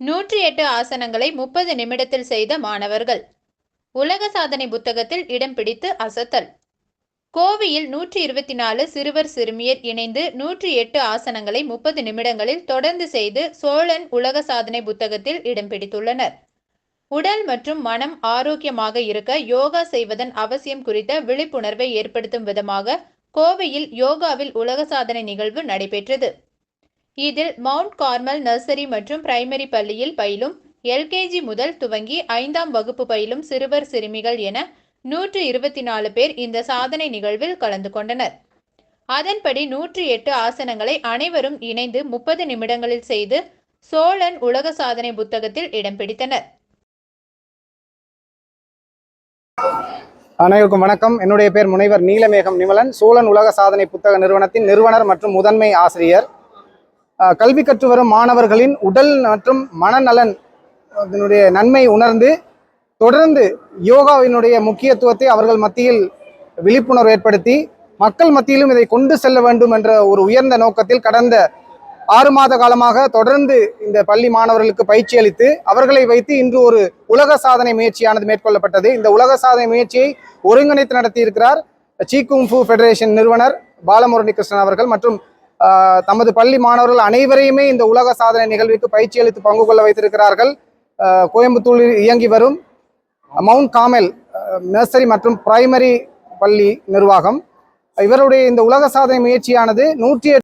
நூற்றி எட்டு ஆசனங்களை முப்பது நிமிடத்தில் செய்த மாணவர்கள். உலக சாதனை புத்தகத்தில் இடம் பிடித்து அசத்தல். கோவையில் நூற்றி இருபத்தி நாலு சிறுவர் சிறுமியர் இணைந்து நூற்றி எட்டு ஆசனங்களை முப்பது நிமிடங்களில் தொடர்ந்து செய்து சோழன் உலக சாதனை புத்தகத்தில் இடம் பிடித்துள்ளனர். உடல் மற்றும் மனம் ஆரோக்கியமாக இருக்க யோகா செய்வதன் அவசியம் குறித்த விழிப்புணர்வை ஏற்படுத்தும் விதமாக கோவையில் யோகாவில் உலக சாதனை நிகழ்வு நடைபெற்றது. இதில் மவுண்ட் கார்மல் நர்சரி மற்றும் பிரைமரி பள்ளியில் பயிலும் எல்கேஜி முதல் துவங்கி ஐந்தாம் வகுப்பு பயிலும் சிறுவர் சிறுமிகள் என நூற்று இருபத்தி நாலு பேர் இந்த சாதனை நிகழ்வில் கலந்து கொண்டனர். அதன்படி நூற்றி எட்டு ஆசனங்களை அனைவரும் இணைந்து முப்பது நிமிடங்களில் செய்து சோழன் உலக சாதனை புத்தகத்தில் இடம் பிடித்தனர். அனைவருக்கும் வணக்கம். என்னுடைய பேர் முனைவர் நீலமேகம் நிமலன். சோழன் உலக சாதனை புத்தக நிறுவனத்தின் நிறுவனர் மற்றும் முதன்மை ஆசிரியர். கல்வி கற்று வரும் மாணவர்களின் உடல் மற்றும் மனநலன் அதனுடைய நன்மை உணர்ந்து தொடர்ந்து யோகாவினுடைய முக்கியத்துவத்தை அவர்கள் மத்தியில் விழிப்புணர்வு ஏற்படுத்தி மக்கள் மத்தியிலும் இதை கொண்டு செல்ல வேண்டும் என்ற ஒரு உயர்ந்த நோக்கத்தில் கடந்த ஆறு மாத காலமாக தொடர்ந்து இந்த பள்ளி மாணவர்களுக்கு பயிற்சி அளித்து அவர்களை வைத்து இன்று ஒரு உலக சாதனை முயற்சியானது மேற்கொள்ளப்பட்டது. இந்த உலக சாதனை முயற்சியை ஒருங்கிணைத்து நடத்தியிருக்கிறார் சீகுங்ஃபு ஃபெடரேஷன் நிறுவனர் பாலமுரளி கிருஷ்ணன் அவர்கள் மற்றும் தமது பள்ளி மாணவர்கள் அனைவரையுமே இந்த உலக சாதனை நிகழ்வுக்கு பயிற்சி அளித்து பங்கு கொள்ள வைத்திருக்கிறார்கள். ஆஹ், கோயம்புத்தூரில் இயங்கி வரும் மவுண்ட் காமெல் நர்சரி மற்றும் பிரைமரி பள்ளி நிர்வாகம். இவருடைய இந்த உலக சாதனை முயற்சியானது நூற்றி